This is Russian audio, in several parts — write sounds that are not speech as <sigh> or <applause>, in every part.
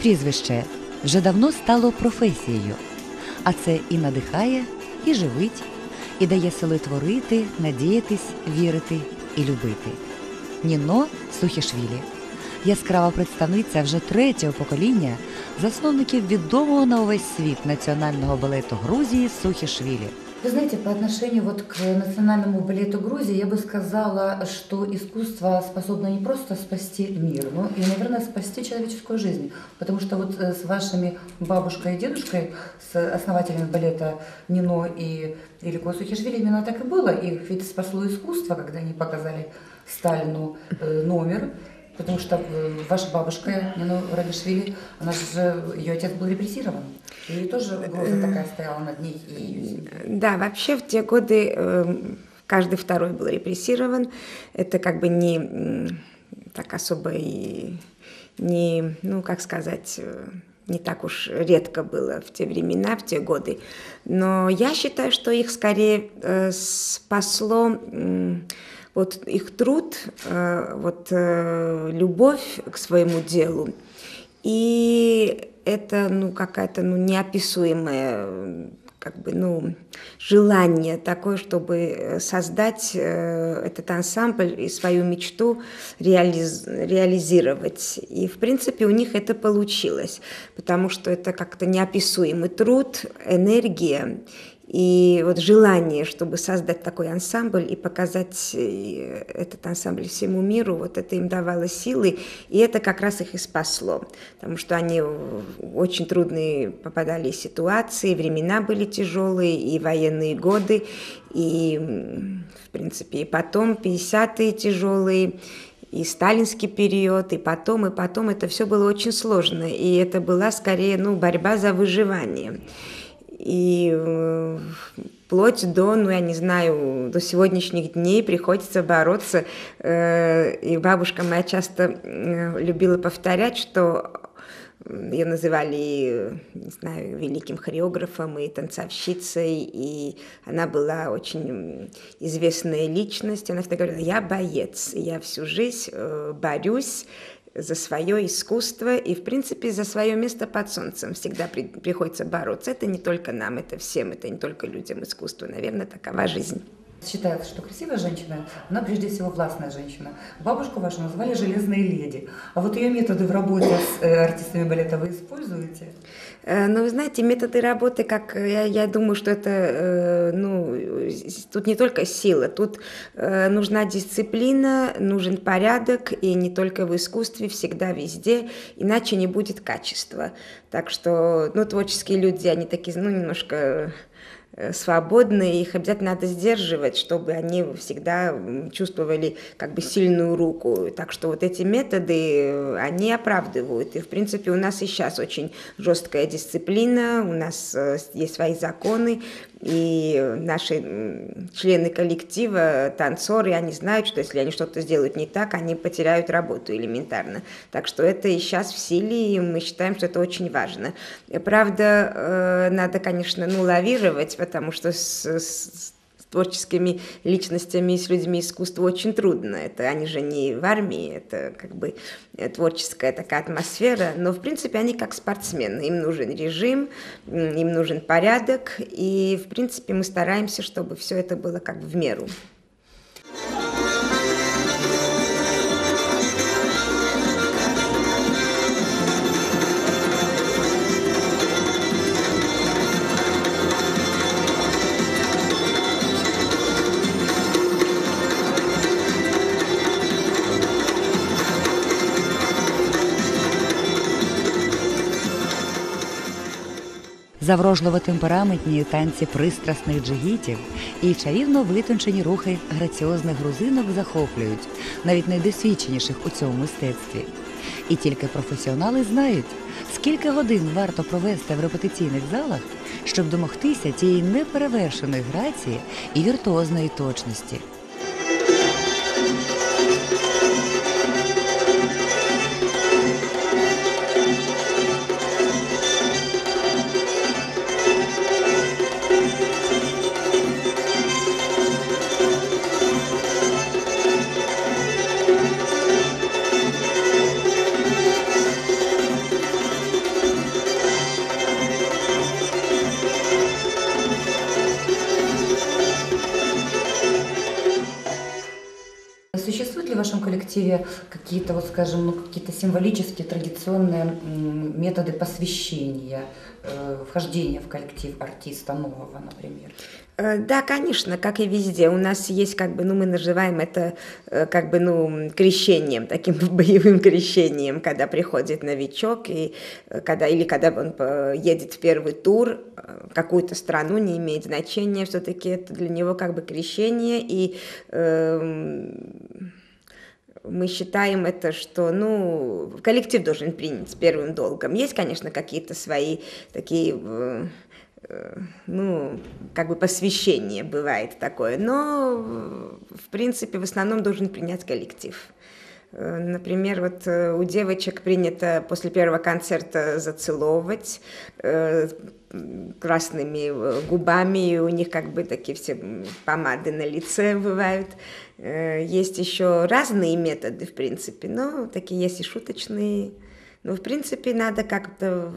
Прізвище вже давно стало професією, а це і надихає, і живить, і дає сили творити, надіятись, вірити і любити. Ніно Сухішвілі яскрава представниця вже третього покоління засновників відомого на увесь світ національного балету Грузії Сухішвілі. Вы знаете, по отношению вот к национальному балету Грузии, я бы сказала, что искусство способно не просто спасти мир, но и, наверное, спасти человеческую жизнь. Потому что вот э, с вашими бабушкой и дедушкой, с основателями балета Нино и Великого Сухишвили, именно так и было. Их ведь спасло искусство, когда они показали Сталину э, номер, потому что э, ваша бабушка Нино Рабишвили, она же, ее отец был репрессирован. И тоже угроза такая стояла над ней. И... Да, вообще в те годы э, каждый второй был репрессирован. Это как бы не так особо и не, ну, как сказать, э, не так уж редко было в те времена, в те годы. Но я считаю, что их скорее э, спасло вот их труд, э, вот э, любовь к своему делу. И это, ну, какая-то, ну, неописуемая как бы, ну, желание такое, чтобы создать э, этот ансамбль и свою мечту реализ, реализировать. И, в принципе, у них это получилось, потому что это как-то неописуемый труд, энергия и вот желание, чтобы создать такой ансамбль и показать э, этот ансамбль всему миру, вот это им давало силы, и это как раз их и спасло, потому что они очень трудные попадали ситуации, времена были тяжелые, и военные годы, и, в принципе, и потом 50-е тяжелые, и сталинский период, и потом, и потом это все было очень сложно, и это была скорее ну, борьба за выживание. И э, вплоть до, ну, я не знаю, до сегодняшних дней приходится бороться. Э, и бабушка моя часто э, любила повторять, что ее называли, не знаю, великим хореографом и танцовщицей, и она была очень известная личность. Она всегда говорила, я боец, я всю жизнь борюсь за свое искусство и, в принципе, за свое место под солнцем всегда при, приходится бороться. Это не только нам, это всем, это не только людям искусства. Наверное, такова жизнь. Считается, что красивая женщина, она прежде всего властная женщина. Бабушку вашу назвали «железной леди». А вот ее методы в работе с э, артистами балета вы используете? Э, ну, вы знаете, методы работы, как я, я думаю, что это, э, ну, тут не только сила, тут э, нужна дисциплина, нужен порядок, и не только в искусстве, всегда везде, иначе не будет качества. Так что, ну, творческие люди, они такие, ну, немножко Э, свободны, их обязательно надо сдерживать, чтобы они всегда чувствовали как бы сильную руку. Так что вот эти методы, э, они оправдывают. И, в принципе, у нас и сейчас очень жесткая дисциплина, у нас э, есть свои законы, и наши члены коллектива, танцоры, они знают, что если они что-то сделают не так, они потеряют работу элементарно. Так что это и сейчас в силе, и мы считаем, что это очень важно. Правда, надо, конечно, ну, лавировать, потому что с, с творческими личностями с людьми искусства очень трудно. Это они же не в армии, это как бы творческая такая атмосфера, но в принципе они как спортсмены, им нужен режим, им нужен порядок, и в принципе мы стараемся, чтобы все это было как бы в меру. Заврожливо темпераментні танці пристрасних джигітів і чарівно витончені рухи граціозних грузинок захоплюють, навіть найдосвідченіших у цьому мистецтві. І тільки професіонали знають, скільки годин варто провести в репетиційних залах, щоб домогтися тієї неперевершеної грації і віртуозної точності. Скажем, ну, какие-то символические, традиционные методы посвящения, э, вхождения в коллектив артиста нового, например? Э, Да, конечно, как и везде. У нас есть как бы, ну, мы называем это э, как бы, ну, крещением, таким <laughs> боевым крещением, когда приходит новичок, и э, когда, или когда он э, едет в первый тур, э, какую-то страну, не имеет значения, все-таки это для него как бы крещение, и эм, мы считаем это, что, ну, коллектив должен принять первым долгом. Есть, конечно, какие-то свои такие, э, э, ну, как бы посвящение бывает такое, но, э, в принципе, в основном должен принять коллектив. Э, Например, вот э, у девочек принято после первого концерта зацеловывать э, красными губами, и у них как бы такие все помады на лице бывают. Есть еще разные методы, в принципе, но такие есть и шуточные. Но, в принципе, надо как-то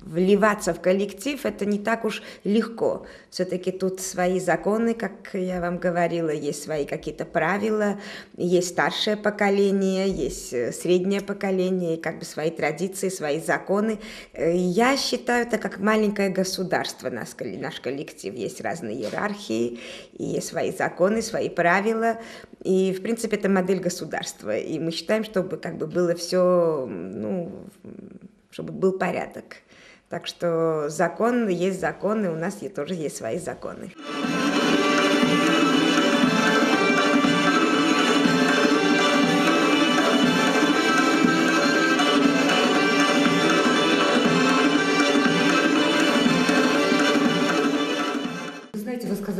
вливаться в коллектив, это не так уж легко. Все-таки тут свои законы, как я вам говорила, есть свои какие-то правила, есть старшее поколение, есть э, среднее поколение, как бы свои традиции, свои законы. Э, Я считаю это как маленькое государство, наш, наш коллектив. Есть разные иерархии, и есть свои законы, свои правила. И, в принципе, это модель государства. И мы считаем, чтобы как бы было все, ну, чтобы был порядок. Так что закон есть закон, и у нас тоже есть свои законы.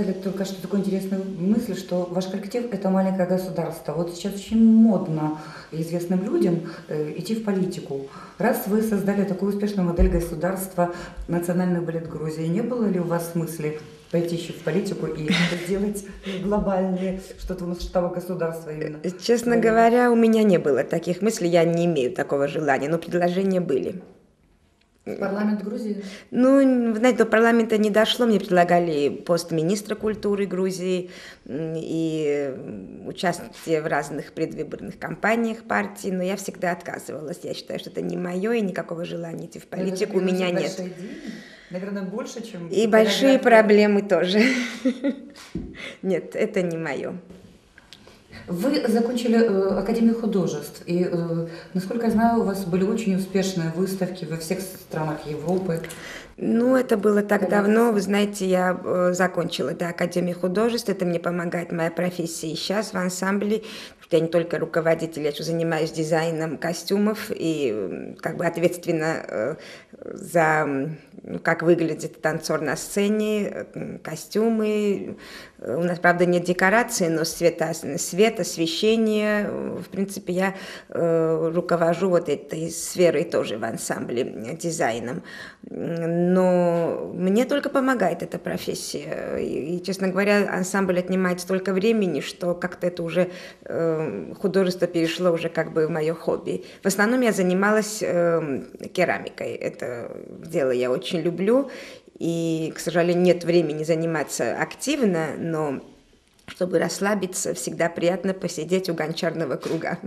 Знаете, вы сказали только что такую интересную мысль, что ваш коллектив – это маленькое государство. Вот сейчас очень модно известным людям э, идти в политику. Раз вы создали такую успешную модель государства, Национальный балет Грузии, не было ли у вас мысли пойти еще в политику и сделать глобальные, что-то масштаба государства именно? Честно говоря, у меня не было таких мыслей, я не имею такого желания, но предложения были. В парламент Грузии? Ну, знаете, до парламента не дошло. Мне предлагали пост министра культуры Грузии и участие в разных предвыборных кампаниях партии, но я всегда отказывалась. Я считаю, что это не мое, и никакого желания идти в политику у меня нет. Деньги? Наверное, больше, чем... И большие проблемы тоже. <laughs> Нет, это не мое. Вы закончили э, Академию художеств, и, э, насколько я знаю, у вас были очень успешные выставки во всех странах Европы. Ну, это было так давно. Вы знаете, я э, закончила да, Академию художеств. Это мне помогает моя профессия и сейчас в ансамбле. Я не только руководитель, я еще занимаюсь дизайном костюмов и как бы ответственна э, за ну, как выглядит танцор на сцене, э, костюмы. У нас, правда, нет декорации, но света, свет, освещение. В принципе, я руковожу вот этой сферой тоже в ансамбле дизайном М, Но мне только помогает эта профессия. И, и, честно говоря, ансамбль отнимает столько времени, что как-то это уже э, художество перешло уже как бы в мое хобби. В основном я занималась э, керамикой. Это дело я очень люблю. И, к сожалению, нет времени заниматься активно, но чтобы расслабиться, всегда приятно посидеть у гончарного круга.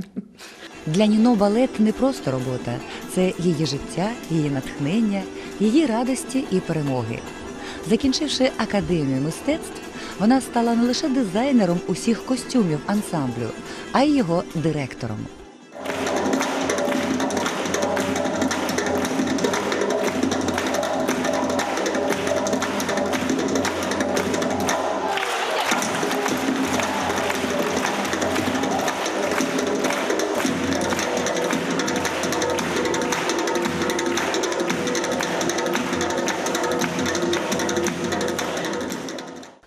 Для Ніно балет не просто робота, це її життя, її натхнення, її радості і перемоги. Закінчивши академію мистецтв, вона стала не лише дизайнером усіх костюмів ансамблю, а й його директором.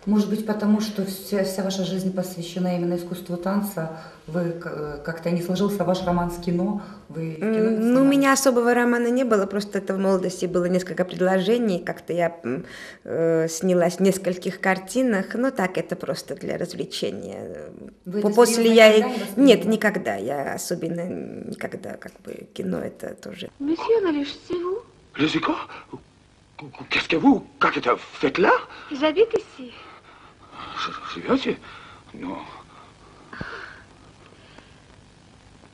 Может быть, потому что вся, вся ваша жизнь посвящена именно искусству танца, вы к- как-то не сложился ваш роман с кино, вы в кино Ну, у меня особого романа не было, просто это в молодости было несколько предложений, как-то я э, снялась в нескольких картинах, но так это просто для развлечения. Вы После я... никогда не Нет, никогда, я особенно никогда, как бы, кино это тоже. C'est vous Les échos Qu'est-ce que vous, как это, là? J'habite ici. Живете? Ну,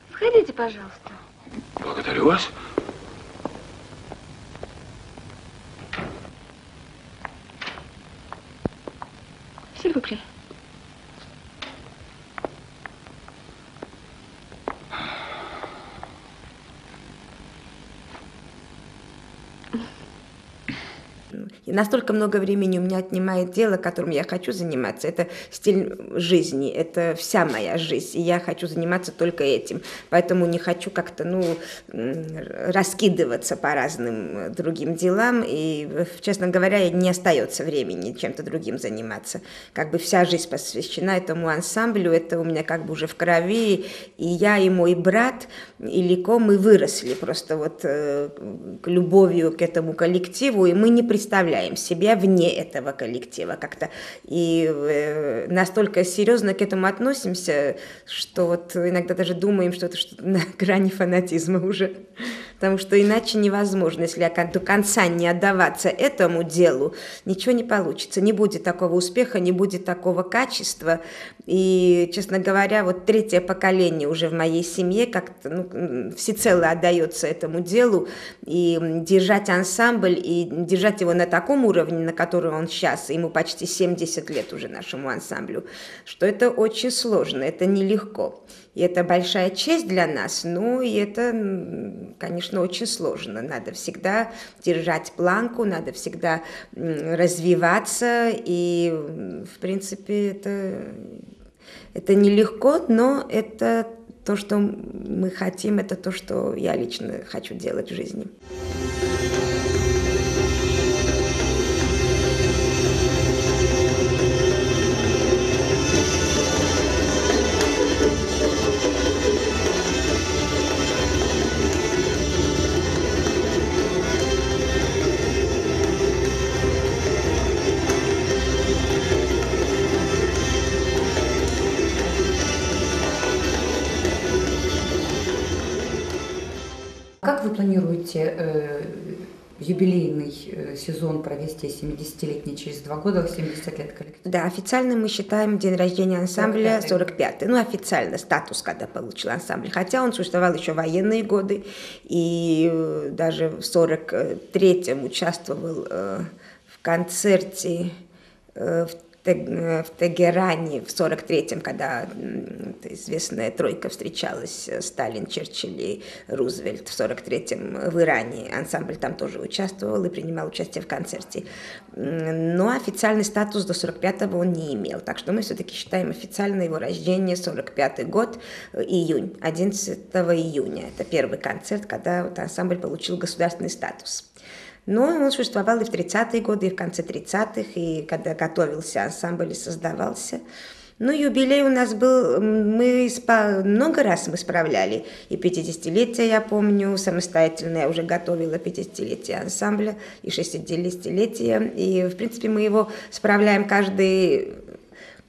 Входите, пожалуйста. Благодарю вас. Сильвупле. И настолько много времени у меня отнимает дело, которым я хочу заниматься. Это стиль жизни, это вся моя жизнь. И я хочу заниматься только этим. Поэтому не хочу как-то, ну, раскидываться по разным э, другим делам. И, э, честно говоря, не остается времени чем-то другим заниматься. Как бы вся жизнь посвящена этому ансамблю. Это у меня как бы уже в крови. И я, и мой брат, и Лико, мы выросли просто вот э, любовью к этому коллективу. И мы не представляем себя вне этого коллектива как-то. И э, настолько серьезно к этому относимся, что вот иногда даже думаем, что это что-то на <laughs> грани фанатизма уже. Потому что иначе невозможно, если до конца не отдаваться этому делу, ничего не получится. Не будет такого успеха, не будет такого качества. И, честно говоря, вот третье поколение уже в моей семье как-то ну, всецело отдается этому делу. И держать ансамбль, и держать его на таком уровне, на котором он сейчас, ему почти 70 лет уже нашему ансамблю, что это очень сложно, это нелегко. И это большая честь для нас, ну и это, конечно, очень сложно. Надо всегда держать планку, надо всегда развиваться, и, в принципе, это, это нелегко, но это то, что мы хотим, это то, что я лично хочу делать в жизни. Планируете э, юбилейный э, сезон провести 70-летний через два года, 70 лет коллектива? Да, официально мы считаем день рождения ансамбля 45-й. Ну, официально статус, когда получил ансамбль. Хотя он существовал еще в военные годы. И э, даже в 43-м участвовал э, в концерте э, в в Тегеране в 43-м, когда известная тройка встречалась, Сталин, Черчилль и Рузвельт в 43-м в Иране. Ансамбль там тоже участвовал и принимал участие в концерте. Но официальный статус до 45-го он не имел. Так что мы все-таки считаем официально его рождение 45-й год, июнь, 11 июня. Это первый концерт, когда вот ансамбль получил государственный статус. Но он существовал и в 30-е годы, и в конце 30-х, и когда готовился ансамбль и создавался. Ну, юбилей у нас был, мы много раз мы справляли. И 50-летие, я помню, самостоятельно я уже готовила 50-летие ансамбля, и 60-летие. И, в принципе, мы его справляем каждый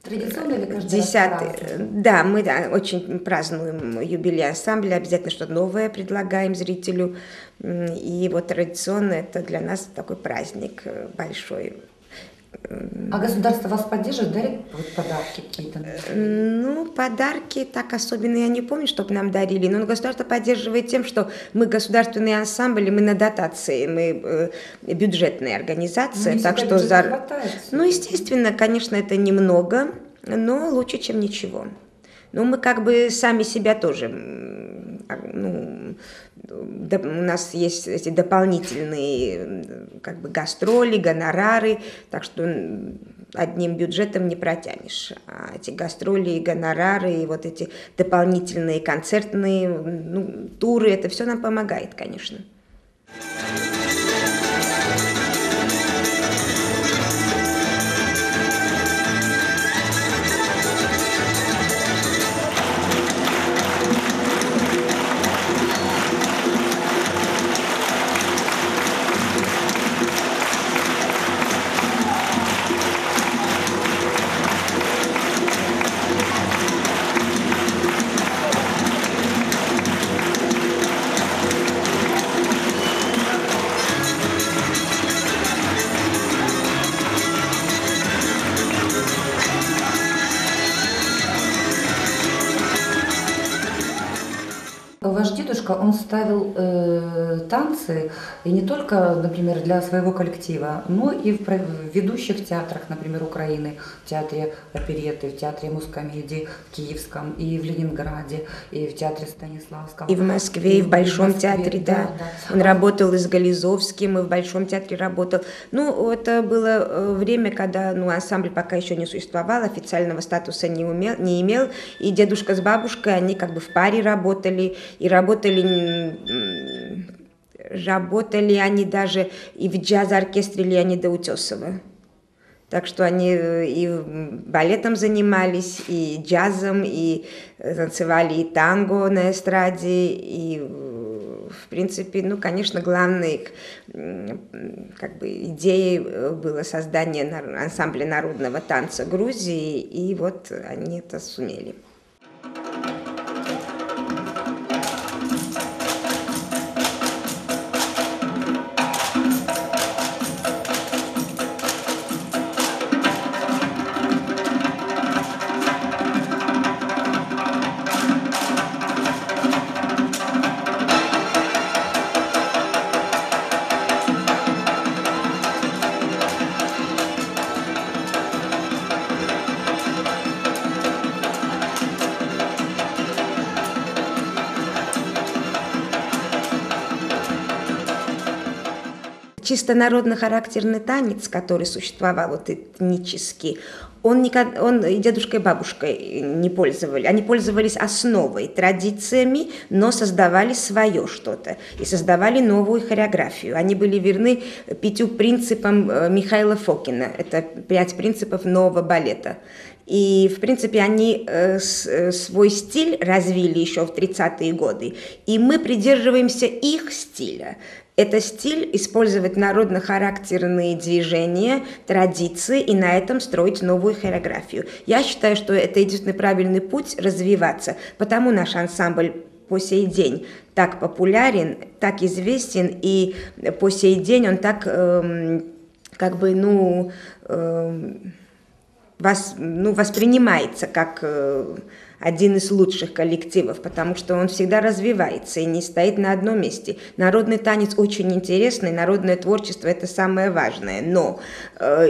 Традиционно или каждый Десятый. раз Да, мы да, очень празднуем юбилей ансамбля, обязательно что-то новое предлагаем зрителю. И вот традиционно это для нас такой праздник э, большой. А государство вас поддерживает, дарит вот подарки какие-то? Ну, подарки так особенно я не помню, чтобы нам дарили, но государство поддерживает тем, что мы государственный ансамбль, мы на дотации, мы э, бюджетная организация, ну, так что за... Хватает, ну, естественно, конечно, это немного, но лучше, чем ничего. Ну, мы как бы сами себя тоже, ну, у нас есть эти дополнительные как бы гастроли, гонорары, так что одним бюджетом не протянешь. А эти гастроли и гонорары, и вот эти дополнительные концертные ну, туры, это все нам помогает, конечно. Он ставил э, танцы и не только, например, для своего коллектива, но и в, в ведущих театрах, например, Украины, в театре опереты, в театре мускомедии в Киевском, и в Ленинграде, и в театре Станиславском. И в Москве, и в Большом Москве, театре, да. Он работал и с Гализовским, и в Большом театре работал. Ну, это было э, время, когда ну, ансамбль пока еще не существовал, официального статуса не, умел, не имел. И дедушка с бабушкой, они как бы в паре работали, и работали работали они даже и в джаз-оркестре Леонида Утесова. Так что они э, и балетом занимались, и джазом, и э, танцевали и танго на эстраде, и э, в принципе, ну, конечно, главной как бы идеей было создание ансамбля народного танца Грузии, и вот они это сумели. Чисто народно-характерный танец, который существовал вот этнический, он, никогда, он и дедушка и бабушка не пользовали. Они пользовались основой, традициями, но создавали свое что-то и создавали новую хореографию. Они были верны пятью принципам э, Михаила Фокина. Это пять принципов нового балета. И, в принципе, они э, э, свой стиль развили еще в 30-е годы. И мы придерживаемся их стиля. Это стиль использовать народно-характерные движения, традиции и на этом строить новую хореографию. Я считаю, что это единственный правильный путь развиваться, потому наш ансамбль по сей день так популярен, так известен, и по сей день он так, эм, как бы, ну, эм, вас, ну, воспринимается как э, один из лучших коллективов, потому что он всегда развивается и не стоит на одном месте. Народный танец очень интересный, народное творчество это самое важное, но э,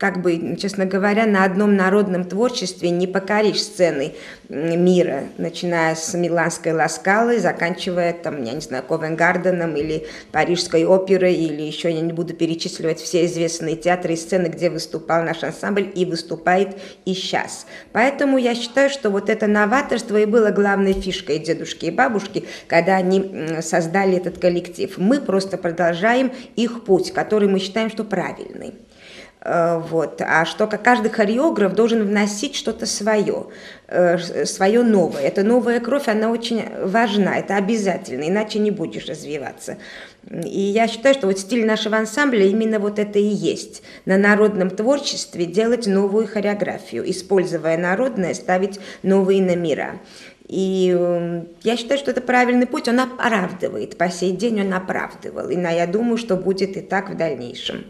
как бы, честно говоря, на одном народном творчестве не покоришь сцены мира, начиная с Миланской Ласкалы, заканчивая, там, я не знаю, Ковенгарденом или Парижской оперой, или еще я не буду перечисливать все известные театры и сцены, где выступал наш ансамбль и выступает и сейчас. Поэтому я считаю, что вот это новаторство и было главной фишкой дедушки и бабушки, когда они создали этот коллектив. Мы просто продолжаем их путь, который мы считаем, что правильный. Вот. А что каждый хореограф должен вносить что-то свое, свое новое. Эта новая кровь, она очень важна, это обязательно, иначе не будешь развиваться. И я считаю, что вот стиль нашего ансамбля именно вот это и есть. На народном творчестве делать новую хореографию, используя народное, ставить новые номера. И я считаю, что это правильный путь, он оправдывает, по сей день он оправдывал. И я думаю, что будет и так в дальнейшем.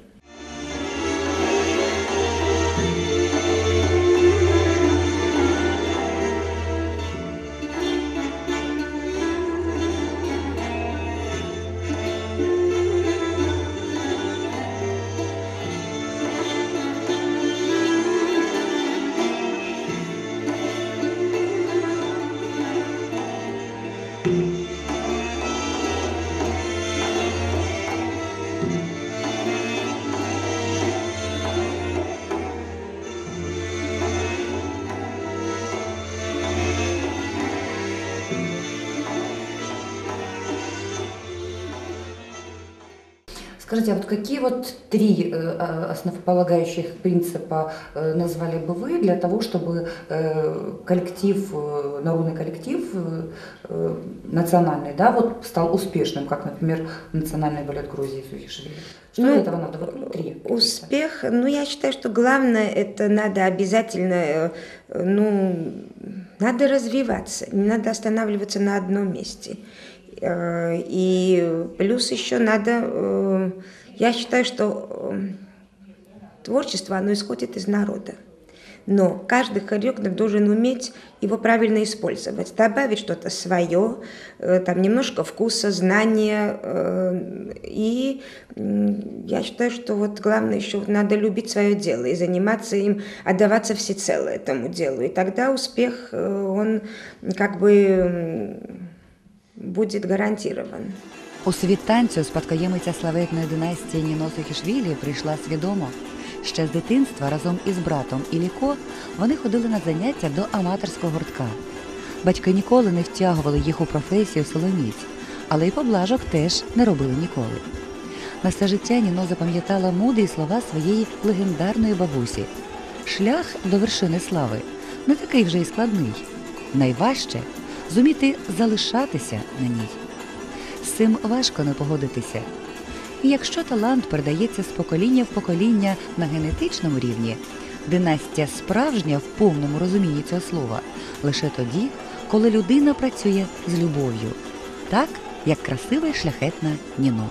Скажите, а вот какие вот три э, основополагающих принципа э, назвали бы вы для того, чтобы э, коллектив, э, народный коллектив э, э, национальный, да, вот стал успешным, как, например, национальный балет Грузии Сухишвили? Что Ну, для этого надо? Вот, ну, три. Успех, ну, я считаю, что главное, это надо обязательно, э, ну, надо развиваться, не надо останавливаться на одном месте. Э, И плюс еще надо, э, я считаю, что э, творчество, оно исходит из народа. Но каждый хореограф должен уметь его правильно использовать, добавить что-то свое, там немножко вкуса, знания. И я считаю, что вот главное еще надо любить свое дело и заниматься им, отдаваться всецело этому делу. И тогда успех, он как бы будет гарантирован. У світ танцю спадкоємиця славетної династії Ніно Сохішвілі прийшла свідомо. Ще з дитинства разом із братом Іліко вони ходили на заняття до аматорського гуртка. Батьки ніколи не втягували їх у професію соломіць, але й поблажок теж не робили ніколи. На все життя Ніно запам'ятала мудрі слова своєї легендарної бабусі. Шлях до вершини слави не такий вже й складний. Найважче зуміти залишатися на ній. З цим важко не погодитися. І якщо талант передається з покоління в покоління на генетичному рівні, династія справжня в повному розумінні цього слова лише тоді, коли людина працює з любов'ю, так як красива і шляхетна Ніно.